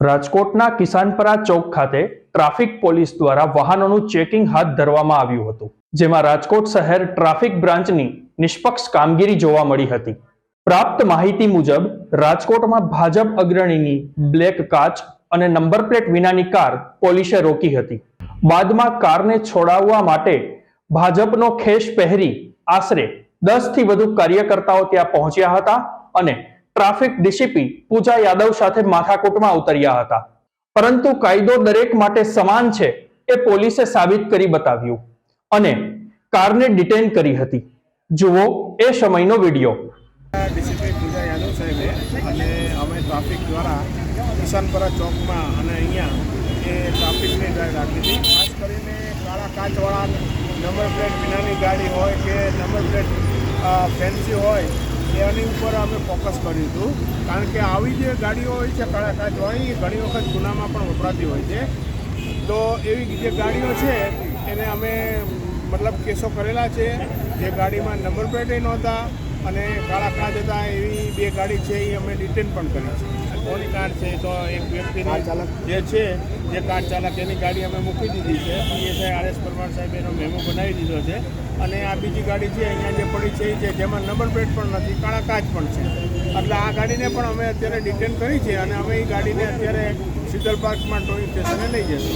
રાજકોટના કિસાનપરા ચોક ખાતે traffic police દ્વારા વાહનોનું ચેકિંગ હાથ ધરવામાં આવ્યું હતું, જેમાં રાજકોટ શહેર ટ્રાફિક બ્રાન્ચની નિષ્પક્ષ કામગીરી જોવા મળી હતી. પ્રાપ્ત માહિતી મુજબ, રાજકોટમાં ભાજપ અગ્રણીની બ્લેક કાચ અને નંબર પ્લેટ વિનાની કાર પોલીસે રોકી હતી. બાદમાં કારને છોડાવવા માટે ભાજપનો ખેસ પહેરી આશરે દસથી વધુ કાર્યકર્તાઓ ત્યાં પહોંચ્યા હતા અને ટ્રાફિક ડીસીપી પૂજા યાદવ સાથે માથાકૂટમાં ઉતર્યા હતા. પરંતુ કાયદો દરેક માટે સમાન છે એ પોલીસે સાબિત કરી બતાવ્યું. અને કારને ડિટેન કરી હતી. જુઓ એ સમયનો વીડિયો. ડીસીપી પૂજા યાદવ સાહેબે અને અમે ટ્રાફિક દ્વારા કિસાનપરા ચોકમાં અને અહીંયા એ ટ્રાફિકની ડ્રાઈવ રાખી હતી. ખાસ કરીને કાળા કાચવાળા નંબર પ્લેટ વિનાની ગાડી હોય કે નંબર પ્લેટ ફેન્સી હોય એની ઉપર અમે ફોકસ કર્યું હતું. કારણ કે આવી જે ગાડીઓ હોય છે કાળા કાચવાળી એ ઘણી વખત ગુનામાં પણ વપરાતી હોય છે. તો એવી જે ગાડીઓ છે, એને અમે મતલબ કેસો કરેલા છે. જે ગાડીમાં નંબર પ્લેટે નહોતા. અને કાળા કાચ હતા એવી બે ગાડી છે એ અમે ડિટેન પણ કરી છે. કોની કાર છે? તો એક વ્યક્તિ ચાલક. જે છે જે કાર ચાલક એની ગાડી અમે મૂકી દીધી છે. પીએસઆઈ આર એસ પરમાર સાહેબ એનો મેમો બનાવી દીધો છે. અને આ બીજી ગાડી છે અહીંયા જે પડી છે એ છે જેમાં નંબર પ્લેટ પણ નથી કાળા કાચ પણ છે. એટલે આ ગાડીને પણ અમે અત્યારે ડિટેન કરી છે અને અમે એ ગાડીને અત્યારે શીતલ પાર્કમાં ટોઈંગ સ્ટેશને લઈ જઈશું